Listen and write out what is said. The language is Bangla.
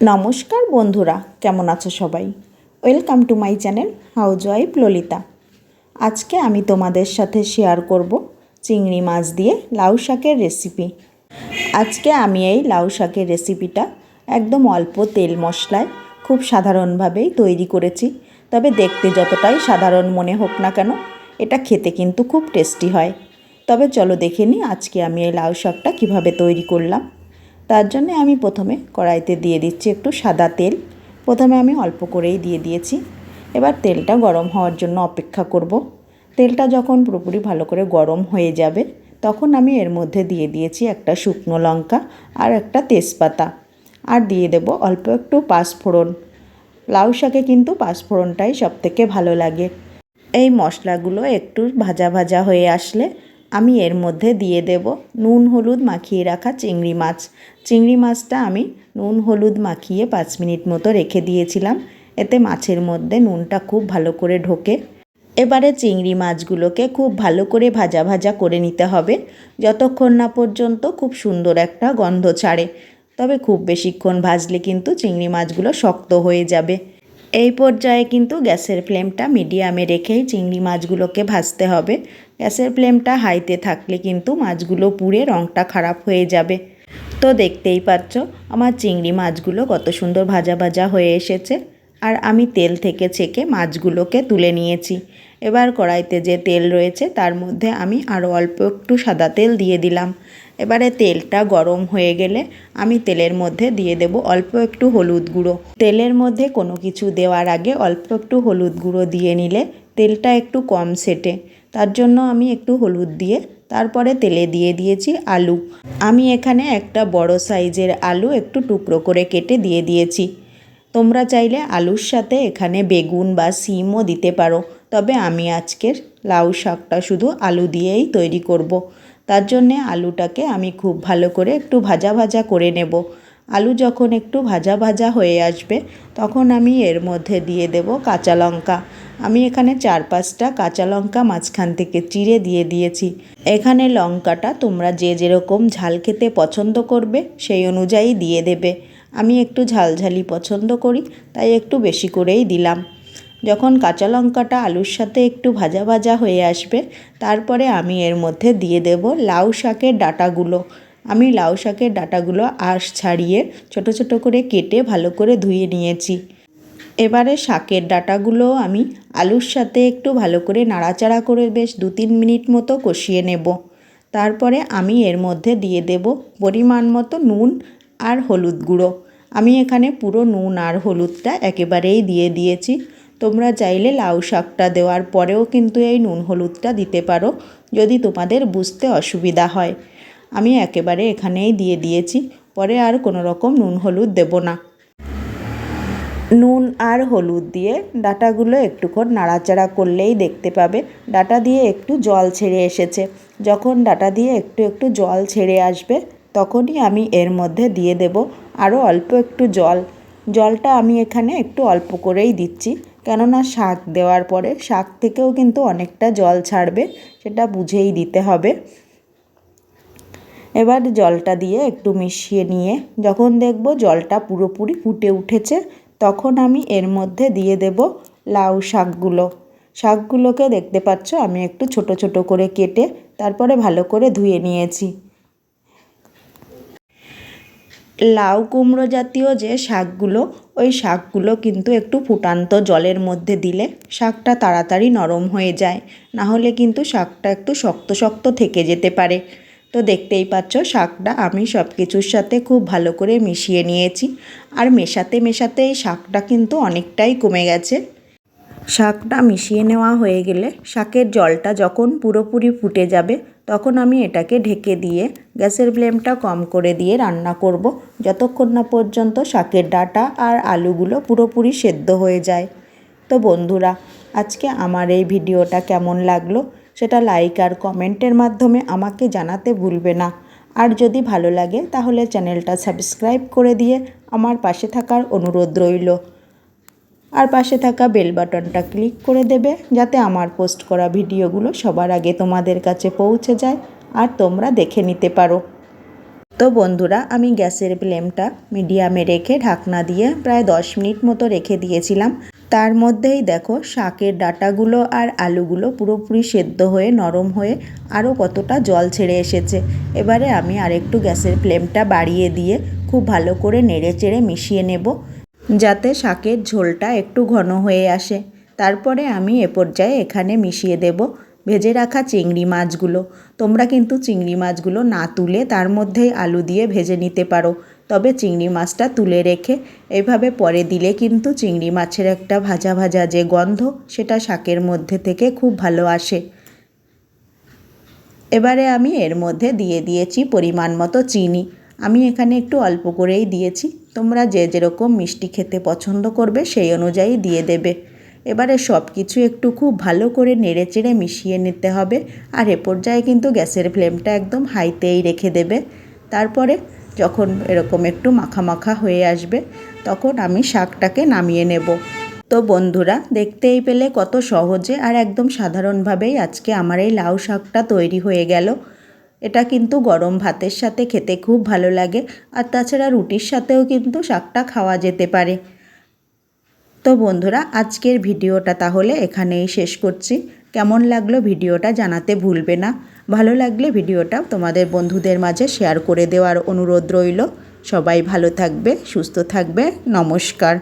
নমস্কার বন্ধুরা, কেমন আছো সবাই? Welcome to my channel housewife Lalita আজকে আমি তোমাদের সাথে শেয়ার করব চিংড়ি মাছ দিয়ে লাউ শাকের রেসিপি আজকে আমি এই লাউ শাকের রেসিপিটা একদম অল্প তেল মশলায় খুব সাধারণভাবেই তৈরি করেছি। তবে দেখতে যতটাই সাধারণ মনে হোক না কেন, এটা খেতে কিন্তু খুব টেস্টি হয়। তবে চলো দেখে নিই আজকে আমি এই লাউ শাকটা কীভাবে তৈরি করলাম। তার জন্য আমি প্রথমে কড়াইতে দিয়ে দিচ্ছি একটু সাদা তেল। প্রথমে আমি অল্প করেই দিয়ে দিয়েছি। এবার তেলটা গরম হওয়ার জন্য অপেক্ষা করব। তেলটা যখন পুরোপুরি ভালো করে গরম হয়ে যাবে, তখন আমি এর মধ্যে দিয়ে দিয়েছি একটা শুকনো লঙ্কা আর একটা তেজপাতা। আর দিয়ে দেব অল্প একটু পাঁচফোড়ন। লাউ শাকে কিন্তু পাঁচফোড়নটাই সবথেকে ভালো লাগে। এই মশলাগুলো একটু ভাজা ভাজা হয়ে আসলে আমি এর মধ্যে দিয়ে দেব নুন, হলুদ মাখিয়ে রাখা চিংড়ি মাছ। চিংড়ি মাছটা আমি নুন, হলুদ মাখিয়ে পাঁচ মিনিট মতো রেখে দিয়েছিলাম। এতে মাছের মধ্যে নুনটা খুব ভালো করে ঢোকে। এবারে চিংড়ি মাছগুলোকে খুব ভালো করে ভাজা ভাজা করে নিতে হবে। যতক্ষণ না পর্যন্ত খুব সুন্দর একটা গন্ধ ছাড়ে। তবে খুব বেশিক্ষণ ভাজলে কিন্তু চিংড়ি মাছগুলো শক্ত হয়ে যাবে। এই পর্যায়ে কিন্তু গ্যাসের ফ্লেমটা মিডিয়ামে রেখেই চিংড়ি মাছগুলোকে ভাজতে হবে। গ্যাসের ফ্লেমটা হাইতে থাকলে কিন্তু মাছগুলো পুড়ে রঙটা খারাপ হয়ে যাবে। তো দেখতেই পাচ্ছ, আমার চিংড়ি মাছগুলো কত সুন্দর ভাজা ভাজা হয়ে এসেছে। আর আমি তেল থেকে ছেঁকে মাছগুলোকে তুলে নিয়েছি। এবার কড়াইতে যে তেল রয়েছে তার মধ্যে আমি আরও অল্প একটু সাদা তেল দিয়ে দিলাম। এবারে তেলটা গরম হয়ে গেলে আমি তেলের মধ্যে দিয়ে দেব অল্প একটু হলুদ গুঁড়ো। তেলের মধ্যে কোনো কিছু দেওয়ার আগে অল্প একটু হলুদ গুঁড়ো দিয়ে নিলে তেলটা একটু কম সেটে। তার জন্য আমি একটু হলুদ দিয়ে তারপরে তেলে দিয়ে দিয়েছি আলু। আমি এখানে একটা বড় সাইজের আলু একটু টুকরো করে কেটে দিয়ে দিয়েছি। তোমরা চাইলে আলুর সাথে এখানে বেগুন বা সিমও দিতে পারো। তবে আমি আজকের লাউ শাকটা শুধু আলু দিয়েই তৈরি করব। তার জন্যে আলুটাকে আমি খুব ভালো করে একটু ভাজা ভাজা করে নেব। আলু যখন একটু ভাজা ভাজা হয়ে আসবে, তখন আমি এর মধ্যে দিয়ে দেব কাঁচা লঙ্কা। আমি এখানে চার পাঁচটা কাঁচা লঙ্কা মাঝখান থেকে চিড়ে দিয়ে দিয়েছি। এখানে লঙ্কাটা তোমরা যে যেরকম ঝাল খেতে পছন্দ করবে, সেই অনুযায়ী দিয়ে দেবে। আমি একটু ঝালঝালি পছন্দ করি, তাই একটু বেশি করেই দিলাম। যখন কাঁচা লঙ্কাটা আলুর সাথে একটু ভাজা ভাজা হয়ে আসবে, তারপরে আমি এর মধ্যে দিয়ে দেব লাউ শাকের ডাটাগুলো। আমি লাউ শাকের ডাটাগুলো আঁশ ছাড়িয়ে ছোট ছোট করে কেটে ভালো করে ধুয়ে নিয়েছি। এবারে শাকের ডাটাগুলো আমি আলুর সাথে একটু ভালো করে নাড়াচাড়া করে বেশ দু তিন মিনিট মতো কষিয়ে নেব। তারপরে আমি এর মধ্যে দিয়ে দেব পরিমাণ মতো নুন আর হলুদ গুঁড়ো। আমি এখানে পুরো নুন আর হলুদটা একেবারেই দিয়ে দিয়েছি। তোমরা চাইলে লাউ শাকটা দেওয়ার পরেও কিন্তু এই নুন হলুদটা দিতে পারো, যদি তোমাদের বুঝতে অসুবিধা হয়। আমি একেবারে এখানেই দিয়ে দিয়েছি, পরে আর কোনো রকম নুন হলুদ দেব না। নুন আর হলুদ দিয়ে ডাটাগুলো একটুক্ষণ নাড়াচাড়া করলেই দেখতে পাবে, ডাটা দিয়ে একটু জল ছেড়ে এসেছে। যখন ডাটা দিয়ে একটু একটু জল ছেড়ে আসবে, তখনই আমি এর মধ্যে দিয়ে দেব আরও অল্প একটু জল। জলটা আমি এখানে একটু অল্প করেই দিচ্ছি কেননা শাক দেওয়ার পরে শাক থেকেও কিন্তু অনেকটা জল ছাড়বে, সেটা বুঝেই দিতে হবে। এবার জলটা দিয়ে একটু মিশিয়ে নিয়ে, যখন দেখব জলটা পুরোপুরি ফুটে উঠেছে, তখন আমি এর মধ্যে দিয়ে দেব লাউ শাকগুলো। শাকগুলোকে দেখতে পাচ্ছ, আমি একটু ছোট ছোট করে কেটে, তারপরে ভালো করে ধুয়ে নিয়েছি। লাউ কুমড়ো জাতীয় যে শাকগুলো, ওই শাকগুলো কিন্তু একটু ফুটান্ত জলের মধ্যে দিলে শাকটা তাড়াতাড়ি নরম হয়ে যায়। না হলে কিন্তু শাকটা একটু শক্ত শক্ত থেকে যেতে পারে। তো দেখতেই পাচ্ছ, শাকটা আমি সব কিছুর সাথে খুব ভালো করে মিশিয়ে নিয়েছি। আর মেশাতে মেশাতে এই শাকটা কিন্তু অনেকটাই কমে গেছে। শাকটা মিশিয়ে নেওয়া হয়ে গেলে শাকের জলটা যখন পুরোপুরি ফুটে যাবে তখন আমি এটাকে ঢেকে দিয়ে গ্যাসের ফ্লেমটা কম করে দিয়ে রান্না করব। যতক্ষণ না পর্যন্ত শাকের ডাটা আর আলুগুলো পুরোপুরি সেদ্ধ হয়ে যায়। তো বন্ধুরা, আজকে আমার এই ভিডিওটা কেমন লাগল সেটা লাইক আর কমেন্টের মাধ্যমে আমাকে জানাতে ভুলবে না। আর যদি ভালো লাগে তাহলে চ্যানেলটা সাবস্ক্রাইব করে দিয়ে আমার পাশে থাকার অনুরোধ রইল। আর পাশে থাকা বেল বাটনটা ক্লিক করে দেবে যাতে আমার পোস্ট করা ভিডিওগুলো সবার আগে তোমাদের কাছে পৌঁছে যায় আর তোমরা দেখে নিতে পারো। তো বন্ধুরা, আমি গ্যাসের ফ্লেমটা মিডিয়ামে রেখে ঢাকনা দিয়ে প্রায় দশ মিনিট মতো রেখে দিয়েছিলাম। তার মধ্যেই দেখো, শাকের ডাটাগুলো আর আলুগুলো পুরোপুরি সেদ্ধ হয়ে, নরম হয়ে আরও কতটা জল ছেড়ে এসেছে। এবারে আমি আরেকটু গ্যাসের ফ্লেমটা বাড়িয়ে দিয়ে খুব ভালো করে নেড়ে চেড়ে মিশিয়ে নেব। যাতে শাকের ঝোলটা একটু ঘন হয়ে আসে। তারপরে আমি এ পর্যায়ে এখানে মিশিয়ে দেব ভেজে রাখা চিংড়ি মাছগুলো। তোমরা কিন্তু চিংড়ি মাছগুলো না তুলে তার মধ্যেই আলু দিয়ে ভেজে নিতে পারো। তবে চিংড়ি মাছটা তুলে রেখে এভাবে পরে দিলে কিন্তু চিংড়ি মাছের একটা ভাজা ভাজা যে গন্ধ, সেটা শাকের মধ্যে থেকে খুব ভালো আসে। এবারে আমি এর মধ্যে দিয়ে দিয়েছি পরিমাণ মতো চিনি। আমি এখানে একটু অল্প করেই দিয়েছি। তোমরা যে যেরকম মিষ্টি খেতে পছন্দ করবে সেই অনুযায়ী দিয়ে দেবে। এবারে সব কিছু একটু খুব ভালো করে নেড়ে চেড়ে মিশিয়ে নিতে হবে। আর এ পর্যায়ে কিন্তু গ্যাসের ফ্লেমটা একদম হাইতেই রেখে দেবে। তারপরে যখন এরকম একটু মাখা মাখা হয়ে আসবে, তখন আমি শাকটাকে নামিয়ে নেব। তো বন্ধুরা, দেখতেই পেলে কত সহজে আর একদম সাধারণভাবেই আজকে আমার এই লাউ শাকটা তৈরি হয়ে গেল। এটা কিন্তু গরম ভাতের সাথে খেতে খুব ভালো লাগে। আর তাছাড়া রুটির সাথেও কিন্তু শাকটা খাওয়া যেতে পারে। তো বন্ধুরা, আজকের ভিডিওটা তাহলে এখানেই শেষ করছি। কেমন লাগল ভিডিওটা জানাতে ভুলবে না। ভালো লাগলে ভিডিওটা তোমাদের বন্ধুদের মাঝে শেয়ার করে দেওয়ার অনুরোধ রইল। সবাই ভালো থাকবে, সুস্থ থাকবে। নমস্কার।